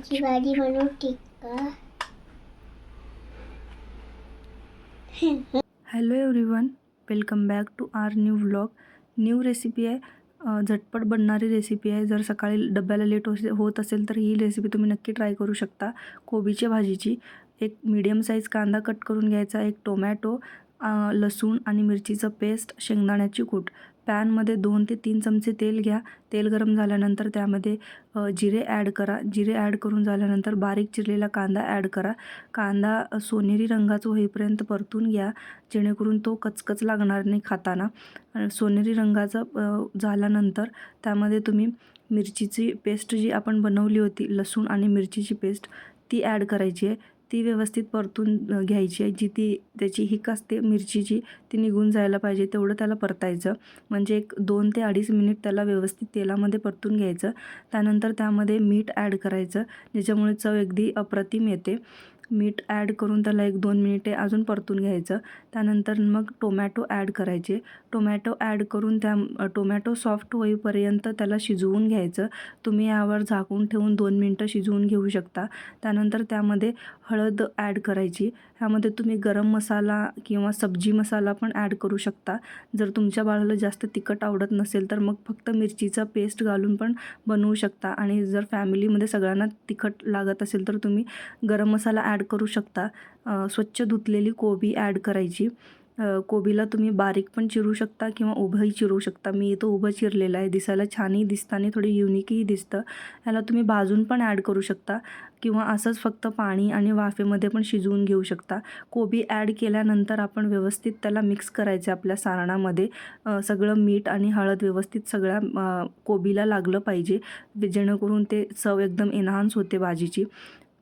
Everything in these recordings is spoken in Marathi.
कोबीची भाजी म्हणून tikka hello everyone welcome back to our new vlog new recipe आहे झटपट बनणारी रेसिपी आहे. जर सकाळी डब्याला लेट हो होत असेल तर ही रेसिपी तुम्ही नक्की ट्राय करू शकता. कोबीच्या भाजीची एक मीडियम साईज कांदा कट करून घ्यायचा एक टोमॅटो लसूण आणि मिरचीचं पेस्ट शेंगदाण्याची कूट. पॅनमध्ये दोन ते तीन चमचे तेल घ्या. तेल गरम झाल्यानंतर त्यामध्ये जिरे ॲड करा. जिरे ॲड करून झाल्यानंतर बारीक चिरलेला कांदा ॲड करा. कांदा सोनेरी रंगाचा होईपर्यंत परतून घ्या. जेणेकरून तो कचकच लागणार नाही खाताना. सोनेरी रंगाचा झाल्यानंतर त्यामध्ये तुम्ही मिरचीची पेस्ट जी आपण बनवली होती लसूण आणि मिरचीची पेस्ट ती ॲड करायची आहे. ती व्यवस्थित परतून घ्यायची आहे. जी ती त्याची हिक असते मिरचीची ती निघून जायला पाहिजे तेवढं त्याला परतायचं. म्हणजे एक दोन ते अडीच मिनिट त्याला व्यवस्थित तेलामध्ये परतून घ्यायचं. त्यानंतर त्यामध्ये मीठ ॲड करायचं ज्याच्यामुळे चव अगदी अप्रतिम येते. मीठ ॲड करून त्याला एक दोन मिनिटे अजून परतून घ्यायचं. त्यानंतर मग टोमॅटो ॲड करायचे. टोमॅटो ॲड करून त्या टोमॅटो सॉफ्ट होईपर्यंत त्याला शिजवून घ्यायचं. तुम्ही यावर झाकून ठेवून दोन मिनटं शिजवून घेऊ शकता. त्यानंतर त्यामध्ये हळद ॲड करायची. ह्यामध्ये तुम्ही गरम मसाला किंवा सब्जी मसाला पण ॲड करू शकता. जर तुमच्या बाळाला जास्त तिखट आवडत नसेल तर मग फक्त मिरचीचा पेस्ट घालून पण बनवू शकता. आणि जर फॅमिलीमध्ये सगळ्यांना तिखट लागत असेल तर तुम्ही गरम मसाला ॲड ॲड करू शकता. स्वच्छ धुतलेली कोबी ॲड करायची. कोबीला तुम्ही बारीक पण चिरू शकता किंवा उभंही चिरू शकता. मी इथं उभं चिरलेलं आहे. दिसायला छानही दिसतं आणि थोडी युनिकही दिसतं. ह्याला तुम्ही भाजून पण ॲड करू शकता किंवा असंच फक्त पाणी आणि वाफेमध्ये पण शिजवून घेऊ शकता. कोबी ॲड केल्यानंतर आपण व्यवस्थित त्याला मिक्स करायचं आपल्या सारणामध्ये. सगळं मीठ आणि हळद व्यवस्थित सगळ्या कोबीला लागलं पाहिजे. जेणेकरून ते चव एकदम एनहान्स होते भाजीची.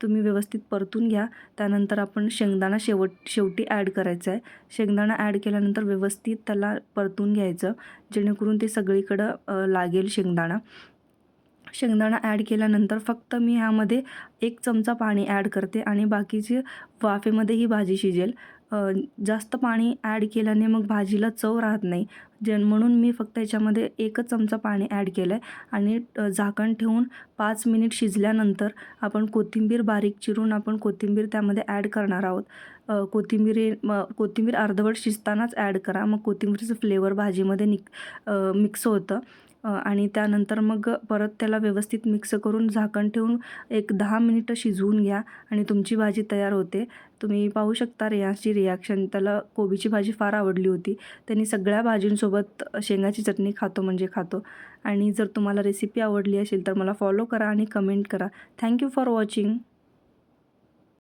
तुम्ही व्यवस्थित परतून घ्या. त्यानंतर आपण शेंगदाणा शेवट शेवटी ॲड करायचा आहे शेंगदाणा ॲड केल्यानंतर व्यवस्थित त्याला परतून घ्यायचं जेणेकरून ते सगळीकडं लागेल शेंगदाणा. शेंगदाणा ॲड केल्यानंतर फक्त मी ह्यामध्ये एक चमचा पाणी ॲड करते आणि बाकीचे वाफेमध्ये ही भाजी शिजेल. जास्त पाणी ॲड केल्याने मग भाजीला चव राहत नाही. जे म्हणून मी फक्त याच्यामध्ये एकच चमचा पाणी ॲड केलं आहे आणि झाकण ठेवून पाच मिनिट शिजल्यानंतर आपण कोथिंबीर बारीक चिरून आपण कोथिंबीर त्यामध्ये ॲड करणार आहोत. कोथिंबीर म कोथिंबीर अर्धवट शिजतानाच ॲड करा. मग कोथिंबीरचं फ्लेवर भाजीमध्ये निक मिक्स होतं. आणि त्यानंतर मग परत त्याला व्यवस्थित मिक्स करून झाकण ठेवून एक दहा मिनिटं शिजवून घ्या आणि तुमची भाजी तयार होते. तुम्ही पाहू शकता रेयाची रिॲक्शन त्याला कोबीची भाजी फार आवडली होती. त्यांनी सगळ्या भाजींसोबत शेंगाची चटणी खातो म्हणजे खातो. आणि जर तुम्हाला रेसिपी आवडली असेल तर मला फॉलो करा आणि कमेंट करा. Thank you for watching